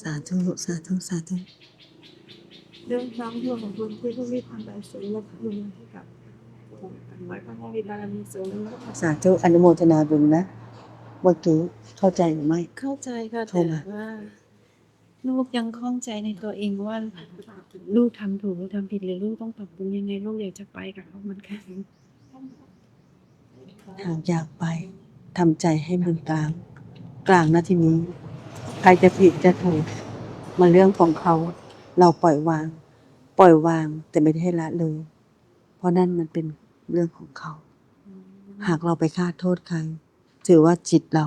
สาธุ สาธุ สาธุ เรื่องน้ำท่วมของคุณที่ผู้มีความประสงค์และคืนให้กับกันไว้พระมีบารมีสูงแล้วก็สาธุอนุโมทนาบุญนะเมื่อกี้เข้าใจหรือไม่ เข้าใจค่ะโทรแต่มาว่า ลูกยังข้องใจในตัวเองว่า ลูกทำถูกหรือทำผิดหรือลูกต้องปรับปรุงยังไงลูกอยากจะไปกับเขาเหมือนกันหากอยากไปทำใจให้มันกลาง กลางนะทีนี้ ใครจะผิดจะถูกมันเรื่องของเขา เราปล่อยวาง ปล่อยวางแต่ไม่ได้ให้ละเลย เพราะนั่นมันเป็นเรื่องของเขา หากเราไปคาดโทษใคร ถือว่าจิตเรา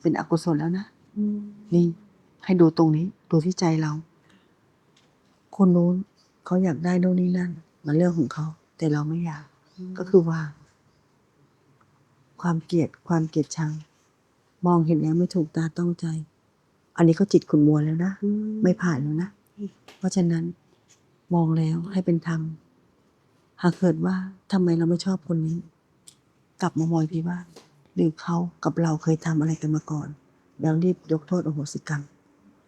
เป็นอกุศลแล้วนะนี่ให้ดูตรงนี้ ดูที่ใจเรา คนนู้นเขาอยากได้โน่นนี่นั่น มันเรื่องของเขา แต่เราไม่อยาก ก็คือว่า ความเกลียดความเกลียดชัง มองเห็นแล้วไม่ถูกตาต้องใจ อันนี้ก็จิตขุนมัวแล้วนะอืไม่ผ่านแล้วนะ เพราะฉะนั้นมองแล้วให้เป็นธรรม หากเกิดว่าทำไมเราไม่ชอบคนนี้ กลับมามองพี่ว่าหรือเขากับเราเคยทำอะไรกันมาก่อน แล้วรีบยกโทษโอโหสิกรรม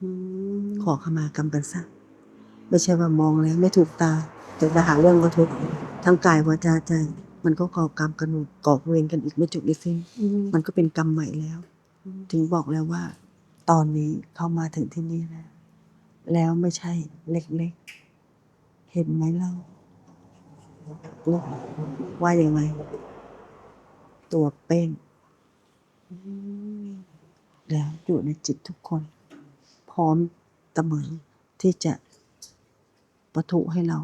อืมขอขมากรรมกันซะไม่ใช่ว่ามองแล้วไม่ถูกตาแต่จะหาเรื่องก็ทุกข์ทั้งกายวาจาใจมันก็ก่อกรรมกันหมดก่อเวรกันอีกไม่จบไม่สิ้นอืมมันก็เป็นกรรมใหม่แล้วอืมถึงบอกแล้วว่า ตอนนี้เขามาถึงที่นี่แล้ว แล้วไม่ใช่เล็กๆ เห็นไหมเล่าลูกว่าอย่างไรตัวเป้งแล้วอยู่ในจิตทุกคน พร้อมเสมอที่จะประทุให้เรา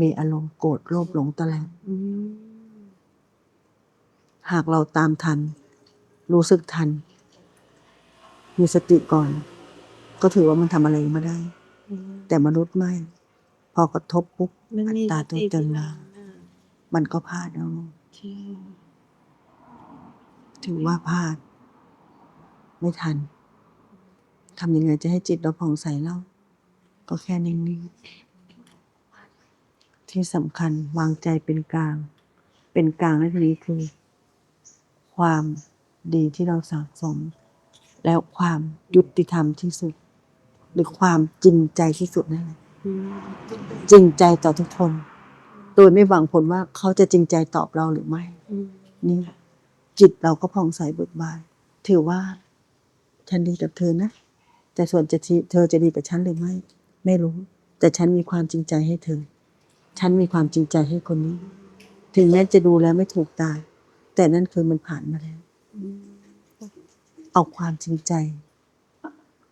มีอารมณ์โกรธโลภหลงตะแลงหากเราตามทัน รู้สึกทัน มีสติก่อน ก็ถือว่ามันทำอะไรไม่ได้อืมแต่มนุษย์ไม่ พอกระทบปุ๊บมันอัมีตราตัวเจนสมาติปัญญมันก็พลาดแล้วใช่ถือว่าพลาด ไม่ทันทำยังไงจะให้จิตเราผ่องใสเล่า ก็แค่นิ่งๆที่สำคัญวางใจเป็นกลาง เป็นกลางในที่นี้คือ ความดีที่เราสะสม แล้วความยุติธรรมที่สุด หรือความจริงใจที่สุดนั่นแหละอืมจริงใจต่อทุกคน โดยไม่หวังผลว่าเขาจะจริงใจตอบเราหรือไม่อืมนี่จิตเราก็ผ่องใสเบิกบานถือว่าฉันดีกับเธอนะ แต่ส่วนจะที่เธอจะดีกับฉันหรือไม่ ไม่รู้ แต่ฉันมีความจริงใจให้เธอ ฉันมีความจริงใจให้คนนี้ ถึงแม้จะดูแล้วไม่ถูกตาแต่นั่นคือมันผ่านมาแล้วอืม เอาความจริงใจ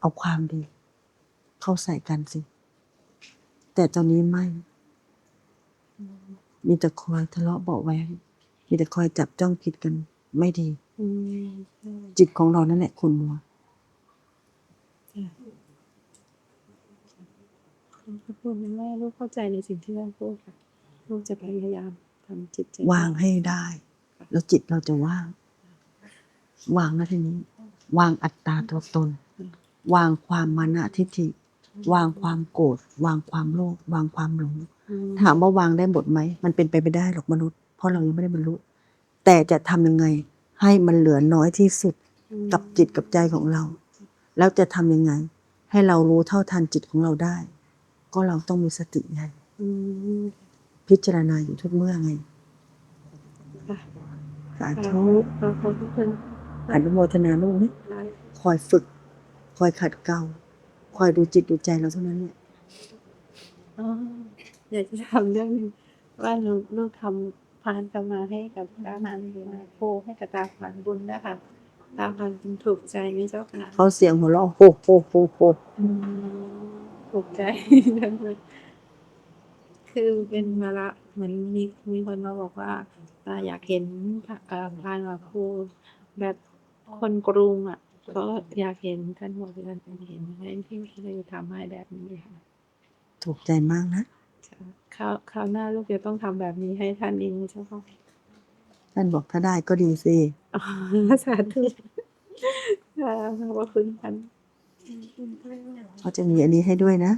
เอาความดี เข้าใส่กันสิ แต่ตอนนี้ไม่ มีแต่คอยทะเลาะเบาะแวงมีแต่คอยจับจ้องคิดกันไม่ดี อืมใช่จิตของเรานั่นแหละคุณมัวใช่ขอบคุณแม่ลูกเข้าใจในสิ่งที่แม่พูดค่ะ ลูกจะพยายามทำจิตใจวางให้ได้ แล้วจิตเราจะว่าง วางนะทีนี้ วางอัตตาตัวตน วางความมานะทิฏฐิ วางความโกรธวางความโลภวางความหลงอืมถามว่าวางได้หมดไหม มันเป็นไปไม่ได้หรอกมนุษย์ เพราะเรายังไม่ได้บรรลุ แต่จะทำยังไงให้มันเหลือน้อยที่สุดกับจิตกับใจของเรา แล้วจะทำยังไง ให้เรารู้เท่าทันจิตของเราได้ ก็เราต้องมีสติไงอืมพิจารณาอยู่ทุกเมื่อไงค่ะสาขธุอบคุณทุกคน อนุโมทนาลูกนี่ได้คอยฝึก คอยขัดเกลาคอยดูจิตดูใจเราเท่านั้นเนี่ยอ๋ออยากจะทำเรื่องหนึงว่าลูกลูกทำพานกรรมาให้กับตาพานบุญโพให้กับตาพานบุญนะคะตาพานบุญถูกใจไหมเจ้าค่ะเขาเสียงหัวเราะโฮโฮโฮโฮอืมถูกใจจังเลยคือเป็นมาละเหมือนมีมีคนมาบอกว่าตาอยากเห็นพระเอ่อพานว่าพูแบบ คนกรุงอะก็อยากเห็นท่านบอกว่าท่านเห็นให้ที่เลยทำให้แบบนี้ค่ะ ถูกใจมากนะคราวคราวหน้าลูกจะต้องทำแบบนี้ให้ท่านเองเจ้าค่ะท่านบอกถ้าได้ก็ดีสิอ๋อสาธุค่ะขอบคุณท่านเขาจะมีอันนี้ให้ด้วยนะ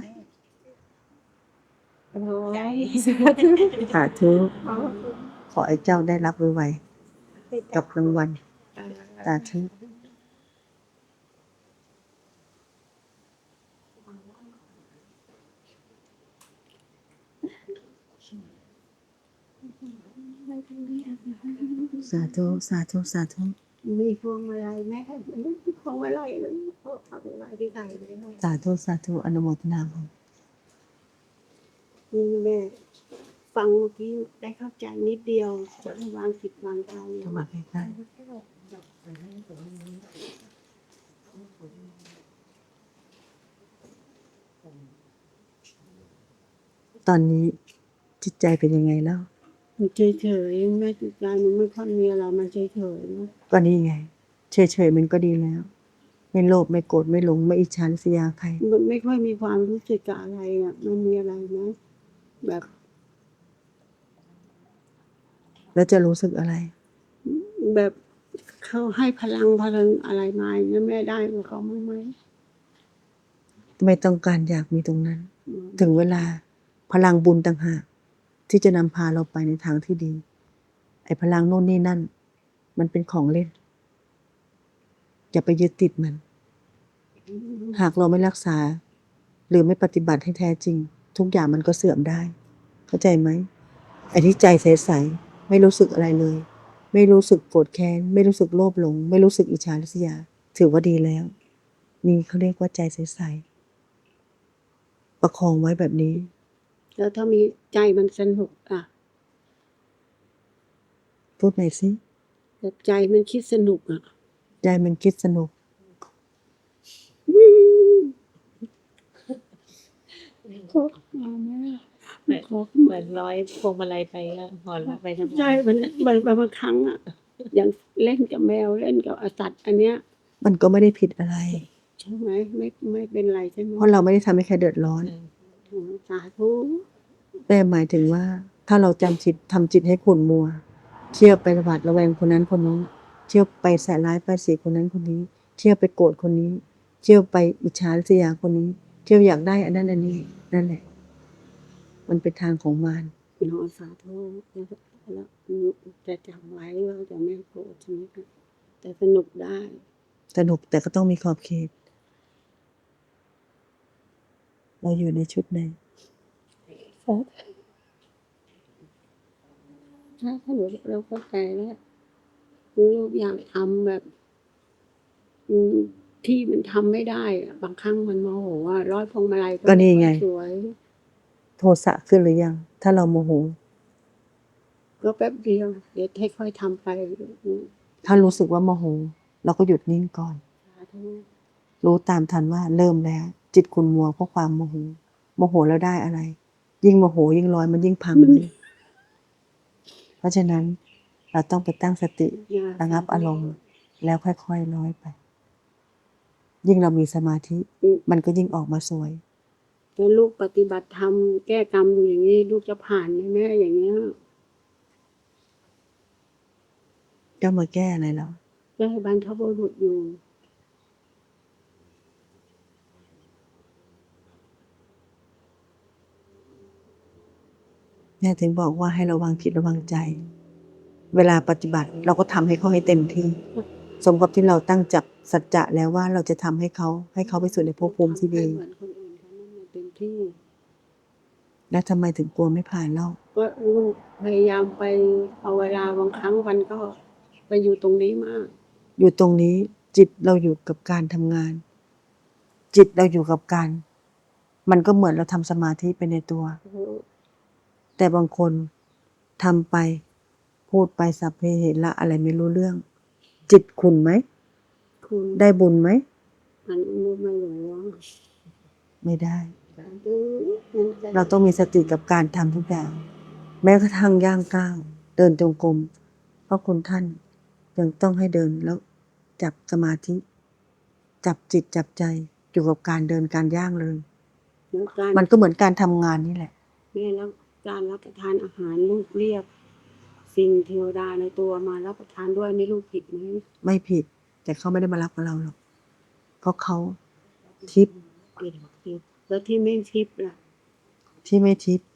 โอ้ยสาธุสาธุขอให้เจ้าได้รับไวๆกับรางวัล สาธุสาธุสาธุสาธุมีพวงมาลัยแม่พวงมาลัยเลยพวงมาลัยที่ใส่เลยสาธุสาธุอนุโมทนาบุญนี่แม่ฟังเมื่อกี้ได้เข้าใจนิดเดียววางจิตวางใจเข้ามาใกล้ๆ ตอนนี้จิตใจเป็นยังไงแล้ว มันเฉยเฉยๆแม่จิตใจมันไม่ค่อยมีอะไรมันเฉยเฉยๆนะก็นี่ไง เฉยๆมันก็ดีแล้ว ไม่โลภไม่โกรธไม่หลงไม่อิจฉาริษยาใคร มันไม่ค่อยมีความรู้สึกกับอะไรอะมันมีอะไรนะแบบแล้วจะรู้สึกอะไร แบบ เขาให้พลังพลังอะไรมาอย่างเงี้ยแม่ได้กับเขาบ้างไหมไม่ต้องการอยากมีตรงนั้น ถึงเวลาพลังบุญต่างหากที่จะนำพาเราไปในทางที่ดี ไอ้พลังโน่นนี่นั่น มันเป็นของเล่น อย่าไปยึดติดมัน หากเราไม่รักษา หรือไม่ปฏิบัติให้แท้จริง ทุกอย่างมันก็เสื่อมได้ เข้าใจไหมไอ้ที่ใจใสๆไม่รู้สึกอะไรเลย ไม่รู้สึกโกรธแค้น ไม่รู้สึกโลภหลง ไม่รู้สึกอิจฉาริษยา ถือว่าดีแล้ว นี่เขาเรียกว่าใจใสๆประคองไว้แบบนี้ แล้วถ้ามีใจมันสนุกอะพูดหน่อยสิแต่ใจมันคิดสนุกอะ ใจมันคิดสนุก ขอมาแม่เหมือนข อเหมือนร้อยพวงมาลัยไปก็หัวเราะไปทำใจงานมันมันบางครั้งอะอย่างเล่นกับแมวเล่นกับสัตว์อันเนี้ยมันก็ไม่ได้ผิดอะไร ใช่ไหมไม่ไม่เป็นไรใช่ไหมเพราะเราไม่ได้ทำให้ใครเดือดร้อนอืมอ๋อสาธุแต่หมายถึงว่า ถ้าเราจำจิตทำจิตให้ขุ่นมัว เที่ยวไประบาดระแวงคนนั้นคนนี้นเที่ยวไปใส่ร้ายป้ายสีคนนั้นคนนี้ เที่ยวไปโกรธคนนี้ เที่ยวไปอิจฉาริษยาคนนี้ เที่ยวอยากได้อันนั้นอันนี้นั่นแหละ มันเป็นทางของมารเนาะสาธุแล้วแล้วจะจำไว้ว่าจะไม่โกรธใช่ไหมคะแต่สนุกได้ สนุกแต่ก็ต้องมีขอบเขต เราอยู่ในชุดไหนถ้าถ้าหนูเราเข้าใจแล้วลูกอยากทำแบบอืมที่มันทำไม่ได้อะบางครั้งมันโมโหว่าร้อยพวงมาลัยก็นี่ไงสวย โทสะขึ้นหรือยัง ถ้าเราโมโหก็แป๊บเดียวเดี๋ยวค่อยๆทำไปอืมถ้ารู้สึกว่าโมโหเราก็หยุดนิ่งก่อนสาธุรู้ตามทันว่าเริ่มแล้ว จิตคุณมัวเพราะความโมโหโมโหแล้วได้อะไร ยิ่งโมโหยิ่งร้อยมันยิ่งพังเลยเพราะฉะนั้นเราต้องไปตั้งสติอย่าระงับอารมณ์แล้วค่อยๆร้อยไป ยิ่งเรามีสมาธิ มันก็ยิ่งออกมาสวย แล้วลูกปฏิบัติธรรมแก้กรรมอยู่อย่างนี้ ลูกจะผ่านไหมแม่อย่างเงี้ยก็มาแก้อะไรแล้วแก้บรรทบุรุษอยู่ แม่ถึงบอกว่าให้ระวังจิตระวังใจ เวลาปฏิบัติเราก็ทำให้เขาให้เต็มที่ สมกับที่เราตั้งจับสัจจะแล้วว่าเราจะทำให้เขา ให้เขาไปสู่ในภพภูมิที่ดีเหมือนคนอื่นเขานั่นแหละเต็ม ที่ แล้วทำไมถึงกลัวไม่ผ่านเล่าก็ลูกพยายามไปเอาเวลาบางครั้งวันก็ไปอยู่ตรงนี้มาก อยู่ตรงนี้จิตเราอยู่กับการทำงาน จิตเราอยู่กับการ มันก็เหมือนเราทำสมาธิไปในตัว แต่บางคนทำไป พูดไปสัพเพเหระอะไรไม่รู้เรื่อง จิตคุณไหม คุณได้บุญไหมอันนู้นไม่รู้ว่าไม่ได้ สาธุนั่นแหละเราต้องมีสติกับการทำทุกอย่าง แม้กระทั่งย่างก้าวเดินจงกรมเพราะคุณท่านยังต้องให้เดินแล้วจับสมาธิ จับจิตจับใจอยู่กับการเดินการย่างเลยแล้วการมันก็เหมือนการทำงานนี่แหละแม่แล้วการรับประทานอาหารลูกเรียก สิ่งเทวดาในตัวมารับประทานด้วยนี่ลูกผิดไหมไม่ผิด แต่เขาไม่ได้มารับกับเราหรอกเพราะเขาทิพย์ผิดผิด แล้วที่ไม่ทิพย์ล่ะ ที่ไม่ทิพย์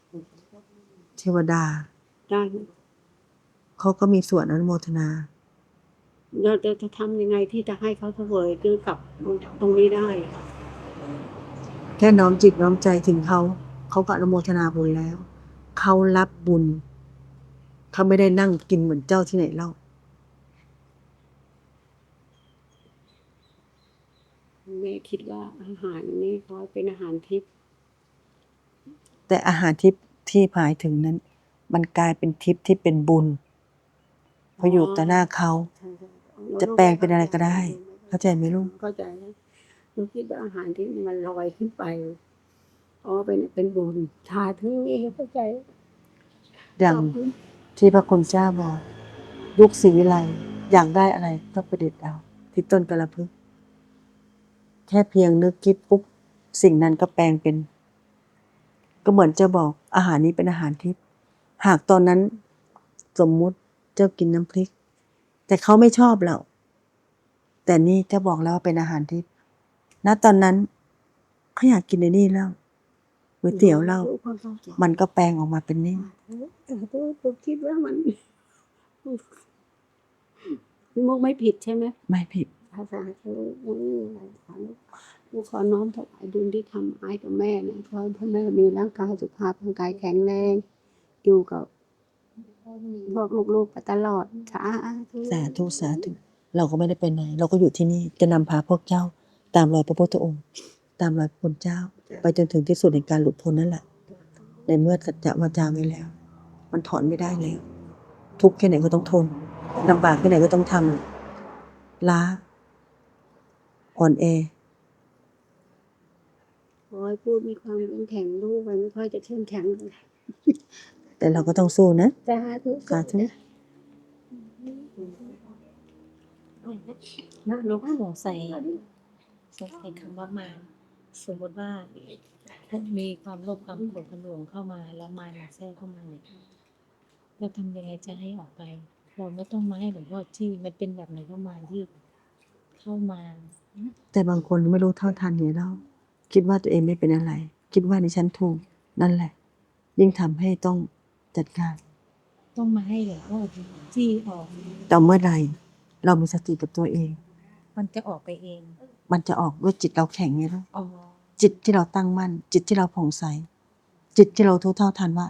เทวดา ได้ไหมเขาก็มีส่วนอนุโมทนา เราจะทำยังไงที่จะให้เขาเสวยคือกับตรงนี้ได้ แค่น้อมจิตน้อมใจถึงเขา เขาก็อนุโมทนาบุญแล้ว เขารับบุญ เขาไม่ได้นั่งกินเหมือนเจ้าที่ไหนเล่า แม่คิดว่าอาหารนี่เขาเป็นอาหารทิพย์แต่อาหารทิพย์ที่หมายถึงนั้น มันกลายเป็นทิพย์ที่เป็นบุญเพออยู่ต่อหน้าเขา ใช่ๆจะแปลงเป็นอะไรก็ได้ เข้าใจไหมลูก เข้าใจนะหนูคิดว่าอาหารทิพย์นี่มันลอยขึ้นไปอ๋อเป็นเป็นบุญชาทึ่เข้าใจอย่างขอบคุณที่พระคุณเจ้าบอก ยุคศรีวิไลอยากได้อะไรก็ประดิษฐ์เอา ที่ต้นกระพึกษ์แค่เพียงนึกคิดปุ๊บสิ่งนั้นก็แปลงเป็น ก็เหมือนเจ้าบอกอาหารนี้เป็นอาหารทิพย์หากตอนนั้น สมมุติเจ้ากินน้ำพริก แต่เขาไม่ชอบเราแต่นี่เจ้าบอกแล้วว่าเป็นอาหารทิพย์ณตอนนั้นเขาอยากกินในนี่แล้วก๋วยเตี๋ยวเราความเข้าใจมันก็แปลงออกมาเป็นนี่เออผมคิดว่ามันมุกไม่ผิดใช่ไหมไม่ผิด ภาษาคือไม่มีอะไรขอลูกขอน้อมถวายบุญที่ทำให้กับแม่นะขอให้พ่อแม่มีร่างกายสุขภาพร่างกายแข็งแรง อยู่กับพวกลูกๆไปตลอดสาธุสาธุสาธุเราก็ไม่ได้ไปไหน เราก็อยู่ที่นี่จะนำพาพวกเจ้า ตามรอยพระพุทธองค์ ตามรอยพระคุณเจ้า ไปจนถึงที่สุดในการหลุดพ้นนั่นแหละ ในเมื่อสัจจะวาจาไว้แล้ว มันถอนไม่ได้แล้ว ทุกข์แค่ไหนก็ต้องทนลำบากแค่ไหนก็ต้องทำล้า อ่อนแอ ขอให้พูดมีความเข้มแข็งลูกไปไม่ค่อยจะเข้มแข็งเลยแต่เราก็ต้องสู้นะสาธุสาธุนะลูกสงสัยสงสัยคำว่ามารสมมติว่าถ้ามีความโลภความโกรธความหลงเข้ามา แล้วมารมาแทรกเข้ามาเนี่ยเราทำยังไงจะให้ออกไป เราไม่ต้องมาให้หลวงพ่อที่มันเป็นแบบไหนก็มาที่เข้ามา แต่บางคนไม่รู้เท่าทันเนี่ยเราคิดว่าตัวเองไม่เป็นอะไร คิดว่าในชั้นถูกนั่นแหละ ยิ่งทำให้ต้องจัดการ ต้องมาให้หลวงพ่อที่ออกแต่เมื่อใดเรามีสติกับตัวเอง มันจะออกไปเอง มันจะออกด้วยจิตเราแข็งไงลูกอ๋อจิตที่เราตั้งมั่น จิตที่เราผ่องใส จิตที่เรารู้เท่าทันว่า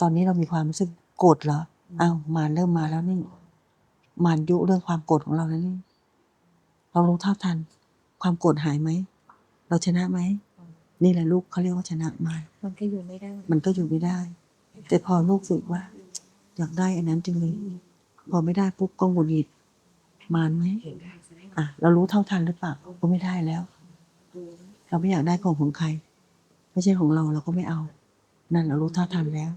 ตอนนี้เรามีความรู้สึกโกรธเหรออ้าวมารเริ่มมาแล้วนี่ มารยุเรื่องความโกรธของเราแล้วนี่ เรารู้เท่าทัน ความโกรธหายไหม เราชนะไหม นี่แหละลูกเขาเรียกว่าชนะมารมันก็อยู่ไม่ได้ มันก็อยู่ไม่ได้ แต่พอลูกฝึกว่า อยากได้อันนั้นจริงเลยพอไม่ได้ปุ๊บก็หงุดหงิดมารไหมอะเรารู้เท่าทันหรือเปล่าก็ไม่ได้แล้ว เราไม่อยากได้ของของใคร ไม่ใช่ของเราเราก็ไม่เอา นั่นเรารู้เท่าทันแล้ว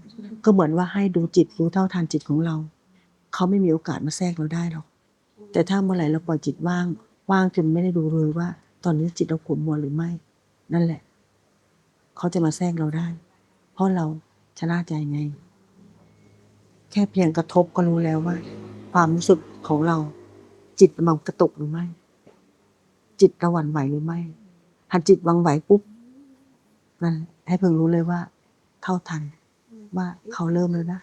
ก็เหมือนว่าให้ดูจิตรู้เท่าทันจิตของเรา เขาไม่มีโอกาสมาแทรกเราได้หรอกแต่ถ้าเมื่อไหร่เราปล่อยจิตว่าง ว่างจนไม่ได้ดูเลยว่า ตอนนี้จิตเราขุ่นมัวหรือไม่ นั่นแหละ เขาจะมาแทรกเราได้ เพราะเราชนะใจไง แค่เพียงกระทบก็รู้แล้วว่า ความรู้สึกของเรา จิตมันกระตุกหรือไม่ จิตเราหวั่นไหวหรือไม่หันจิตวังไหวปุ๊บนั่นให้เพิ่งรู้เลยว่า เท่าทันว่าเขาเริ่มแล้วนะ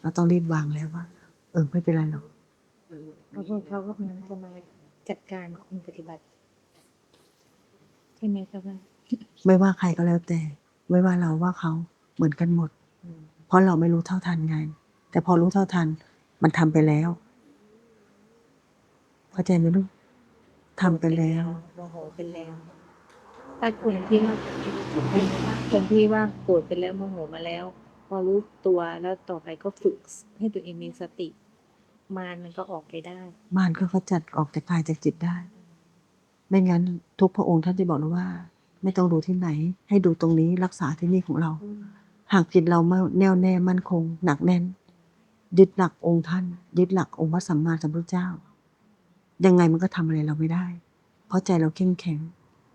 เราต้องรีบวางแล้วว่า เออไม่เป็นไรหรอกเขาก็คง จะมาจัดการคนปฏิบัติใช่ไหมครับว่าไม่ว่าใครก็แล้วแต่ ไม่ว่าเราว่าเขาเหมือนกันหมด เพราะเราไม่รู้เท่าทันไง แต่พอรู้เท่าทัน มันทำไปแล้วเข้าใจไหมลูกทำไปแล้วโมโหเป็นแล้วถ้าคนที่ว่าคนที่ว่าโกรธไปแล้วโมโหมาแล้ว พอรู้ตัวแล้วต่อไปก็ฝึกให้ตัวเองมีสติ มารมันก็ออกไปได้ มารก็เขาจัดออกจากกายจากจิตได้ ไม่งั้นทุกพระองค์ท่านจะบอกนะว่า ไม่ต้องดูที่ไหน ให้ดูตรงนี้รักษาที่นี่ของเรา หากจิตเราไม่แน่วแน่มั่นคง หนักแน่น ยึดหลักองค์ท่าน ยึดหลักองค์พระสัมมาสัมพุทธเจ้า ยังไงมันก็ทำอะไรเราไม่ได้ เพราะใจเราเข้มแข็ง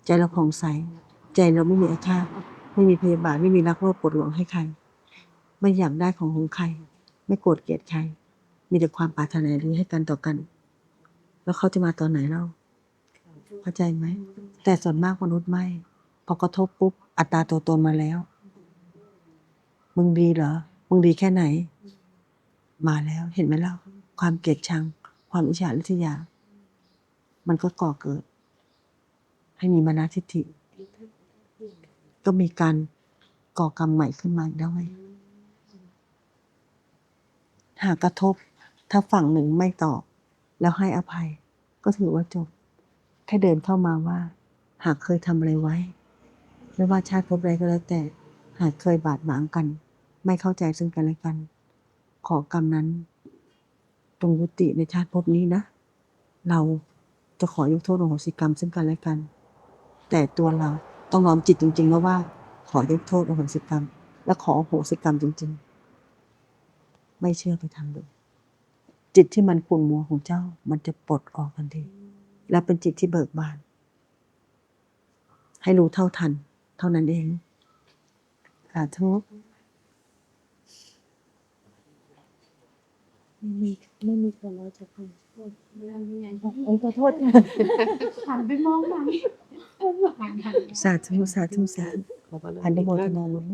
ใจเราผ่องใส ใจเราไม่มีอาฆาตไม่มีพยาบาทไม่มีรักโลภโกรธหลวงให้ใคร ไม่อยากได้ของของใคร ไม่โกรธเกลียดใคร มีแต่ความปรารถนาดีให้กันต่อกัน แล้วเขาจะมาตอนไหนเล่าเข้าใจไหม แต่ส่วนมากมนุษย์ไม่ พอกระทบปุ๊บ อัตราตัวตนมาแล้ว มึงดีเหรอ มึงดีแค่ไหน มาแล้วเห็นไหมเล่า ความเกลียดชัง ความอิจฉาริษยา มันก็ก่อเกิด ให้มีมานะทิฏฐิ ก็มีการก่อกรรมใหม่ขึ้นมาอีกด้วยหากกระทบ ถ้าฝั่งหนึ่งไม่ตอบ แล้วให้อภัย ก็ถือว่าจบ แค่เดินเข้ามาว่า หากเคยทำอะไรไว้ ไม่ว่าชาติภพใดก็แล้วแต่ หากเคยบาดหมางกัน ไม่เข้าใจซึ่งกันและกัน ขอกรรมนั้นจงยุติในชาติภพนี้นะ เราจะขอยกโทษอโหสิกรรมซึ่งกันและกัน แต่ตัวเราต้องน้อมจิตจริงๆแล้วว่า ขอยกโทษอโหสิกรรม และขออโหสิกรรมจริง ๆ ไม่เชื่อไปทำดู จิตที่มันขุ่นมัวของเจ้า มันจะปลดออกทันที และเป็นจิตที่เบิกบาน ให้รู้เท่าทัน เท่านั้นเองสาธุไม่มีไม่มีคนเราจะพูดเรื่องนี้ไงโอ้ยขอโทษค่ะหันไปมองไหนหันหันสาธุสาธุสาธุอันโมทนาบุญน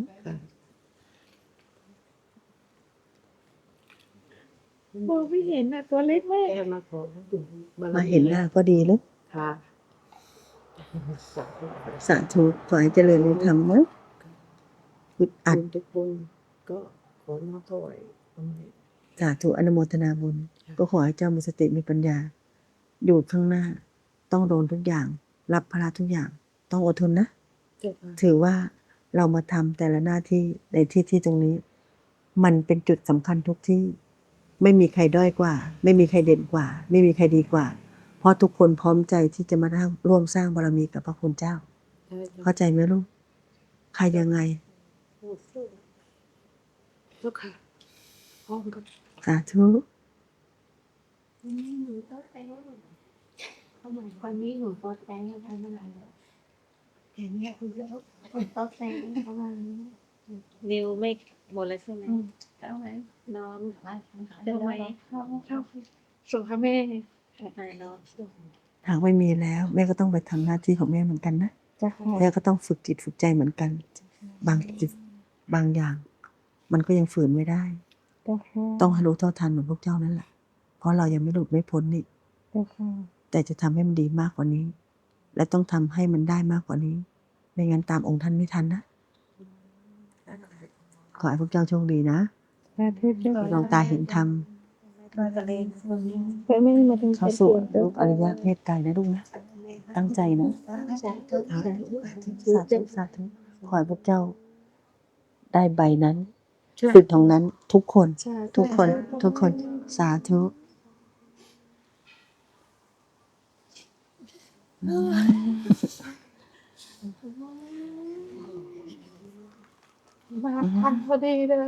มองไม่เห็นน่ะ ตัวเล็กมากแก้มาขอดูบารมีมาเห็นหน้าก็ดีแล้วค่ะสาธุสาธุขอให้เจริญในธรรมนะอึดอัดบุญทุกบุญก็ขอน้อมถวายตรงนี้สาธุอนุโมทนาบุญ ก็ขอให้เจ้ามีสติมีปัญญา อยู่ข้างหน้า ต้องโดนทุกอย่าง รับภาระทุกอย่าง ต้องอดทนนะเจ้าค่ะถือว่าเรามาทำแต่ละหน้าที่ในที่ที่ตรงนี้ มันเป็นจุดสำคัญทุกที่ ไม่มีใครด้อยกว่า ไม่มีใครเด่นกว่า ไม่มีใครดีกว่า เพราะทุกคนพร้อมใจที่จะมาร่วมสร้างบารมีกับพระคุณเจ้าใช่เจ้าเข้าใจไหมลูก ใครยังไงเจ้าค่ะพร้อมกับสาธุนี่หนูโต๊ะแตงเขาเหมือนคนนี้หนูโต๊ะแตงอะไรเมื่อไหร่เห็นเนี่ยคุณแล้วโต๊ะแตงเขามานิวไม่หมดแล้วใช่ไหม เอาไหมน้องมาเดี๋ยวไว้เข้าเข้าส่งค่ะแม่ไปน้องหากไม่มีแล้ว แม่ก็ต้องไปทำหน้าที่ของแม่เหมือนกันนะจ้าค่ะแม่ก็ต้องฝึกจิตฝึกใจเหมือนกัน บางจิตบางอย่าง มันก็ยังฝืนไม่ได้จ้าค่ะต้องให้รู้เท่าทันเหมือนพวกเจ้านั่นแหละเพราะเรายังไม่หลุดไม่พ้นนี่จ้าค่ะแต่จะทำให้มันดีมากกว่านี้ และต้องทำให้มันได้มากกว่านี้ ไม่งั้นตามองค์ท่านไม่ทันนะขอให้พวกเจ้าโชคดีนะ สาธุเจ้าลองตาเห็นธรรมมาทะเลเพื่อไม่มาถึงเข้าสู่รูปอริยเพศกายนะลูกนะ ตั้งใจนะสาธุสาธุสาธุสาธุขอให้พวกเจ้า ได้ใบนั้นสิทธิ์ของนั้นทุกคน ทุกคน ทุกคนสาธุมาทันพอดีเลย